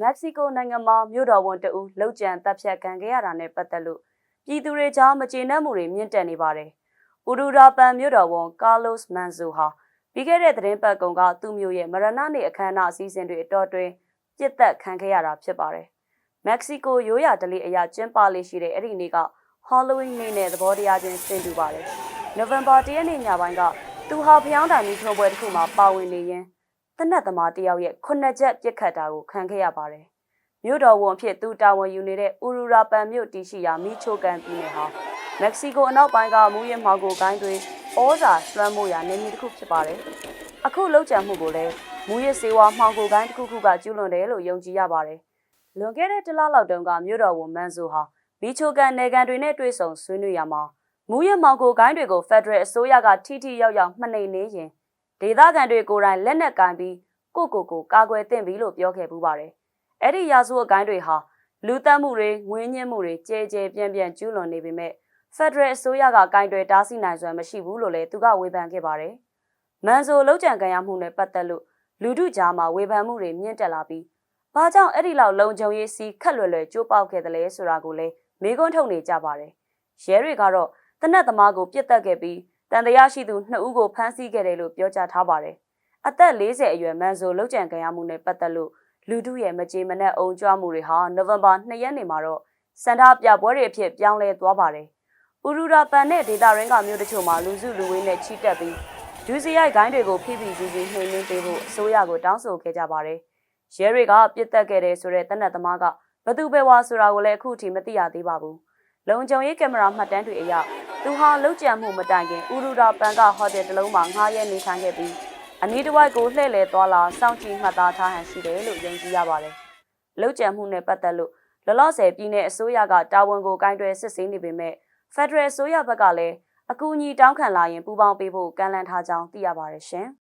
မက္ကဆီကိုနိုင်ငံမှာမြို့တော်ဝန်တဦးလှုပ်ကြံတပ်ဖြတ်ခံခဲ့ရတာနဲ့ပတ်သက်လို့ပြည်သူတွေကြားမကျေနပ်မှုတွေမြင့်တက်နေပါတယ်။ဥရူရာပန်မြို့တော်ဝန်ကာလိုစ်မန်ဇိုဟာပြီးခဲ့တဲ့သတင်းပတ်ကုံကသူ့မျိုးရဲ့မရဏနေ့အခမ်းအနားအစည်းအဝေးတွေအတော်တွင်ပြစ်သက်ခံခဲ့ရတာဖြစ်ပါတယ်။မက္ကဆီကိုရိုးရာဓလေ့အရာကျင်းပလေးရှိတဲ့အဲ့ဒီနေ့က Halloween နေ့နဲ့သဘောတရားချင်းဆင်တူပါတယ်။ November 1ရက်နေ့ညပိုင်းကသူဟာဖျောင်းတိုင်မီထုံပွဲတစ်ခုမှာပါဝင်နေရင် တနက်သမားတယောက်ရဲ့ခုနှစ်ချက်ပြစ်ခတ်တာကိုခံခဲ့ရပါတယ်။မြို့တော်ဝန်ဖြစ်သူတာဝန်ယူနေတဲ့ဥရူရာပန်မြို့တီရှိရာမီချိုကန်ပြည်နယ်ဟာမက္ကဆီကိုအနောက်ပိုင်းကမူရင်းမော်ကိုကိုင်းတွေဩဇာလွှမ်းမိုးရာနေမြေတစ်ခုဖြစ်ပါတယ်။အခုလောက်ကျန်မှုကိုလည်းမူရစ်စေဝါမှောင်ကိုကိုင်းတစ်ခုခုကကျူးလွန်တယ်လို့ယုံကြည်ရပါတယ်။လွန်ခဲ့တဲ့တစ်လလောက်တုန်းကမြို့တော်ဝန်မန်ဆိုဟာမီချိုကန်နယ်ကန်တွေနဲ့တွေ့ဆုံဆွေးနွေးရမှာမူရမောင်ကိုကိုင်းတွေကိုဖက်ဒရယ်အစိုးရကထိထိရောက်ရောက်မှနှိမ်နေရင် ဒေသခံတွေကိုယ်တိုင်လက်နက်ကင်ပြီးကိုကိုကိုကာကွယ်သင့်ပြီလို့ပြောခဲ့ပူပါတယ်။အဲ့ဒီရာဇဝတ်ကိုင်းတွေဟာလူတက်မှုတွေငွေညှင်းမှုတွေကြဲကြဲပြန့်ပြန့်ကျူးလွန်နေပေမဲ့ဖက်ဒရယ်အစိုးရကကင်တွေတားဆီးနိုင်စွမ်းမရှိဘူးလို့လည်းသူကဝေဖန်ခဲ့ပါတယ်။မန်ဆိုလောက်ကြံခံရမှုနဲ့ပတ်သက်လို့လူထုကြားမှာဝေဖန်မှုတွေမြင့်တက်လာပြီးဘာကြောင့်အဲ့ဒီလောက်လုံခြုံရေးစီးခက်လွယ်လွယ်ကျိုးပေါက်ခဲ့တယ်လဲဆိုတာကိုလည်းမေးခွန်းထုတ်နေကြပါတယ်။ရဲတွေကတော့တနက်သမားကိုပြစ်တက်ခဲ့ပြီး တန်တရားရှိသူနှစ်ဦးကိုဖမ်းဆီးခဲ့တယ်လို့ပြောကြားထားပါတယ်။အသက်40အရွယ်မန်ဆိုလောက်ကြံခံရမှုနဲ့ပတ်သက်လို့လူထုရဲ့မကြေမနက်အုံကြွမှုတွေဟာနိုဝင်ဘာ2ရက်နေ့မှာတော့စန္ဒပြပွဲတွေအဖြစ်ပြောင်းလဲသွားပါတယ်။ဥရူရာပန်နဲ့ဒေတာရင်းကမြို့တချို့မှာလူစုလူဝေးနဲ့ချီတက်ပြီးဒူစီရိုက်ဂိုင်းတွေကိုဖိဖိစီစီနှိမ်နှင်းပေးဖို့အစိုးရကိုတောင်းဆိုခဲ့ကြပါတယ်။ရဲတွေကပြစ်တက်ခဲ့တယ်ဆိုတဲ့တနက်သမားကဘသူပဲဝါဆိုတာကိုလည်းအခုထိမသိရသေးပါဘူး။လုံခြုံရေးကင်မရာမှတ်တမ်းတွေအရ သူဟာလှုပ်ကြံမှုမတိုင်ခင်ဥရူရာပန်ကဟိုတယ်တစ်လုံးမှာငှားရဲနေထိုင်ခဲ့ပြီးအနီးတစ်ဝိုက်ကိုလှည့်လည်သွားလာစောင့်ကြည့်မှတ်သားထားဟန်ရှိတယ်လို့ယုံကြည်ရပါတယ်။လှုပ်ကြံမှုနဲ့ပတ်သက်လို့လလော့ဆယ်ပြည်내အစိုးရကတာဝန်ကိုကင်တွယ်စစ်ဆေးနေပေမဲ့ဖက်ဒရယ်အစိုးရဘက်ကလည်းအကူအညီတောင်းခံလာရင်ပူးပေါင်းပေးဖို့ကမ်းလှမ်းထားကြောင်းသိရပါတယ်ရှင်။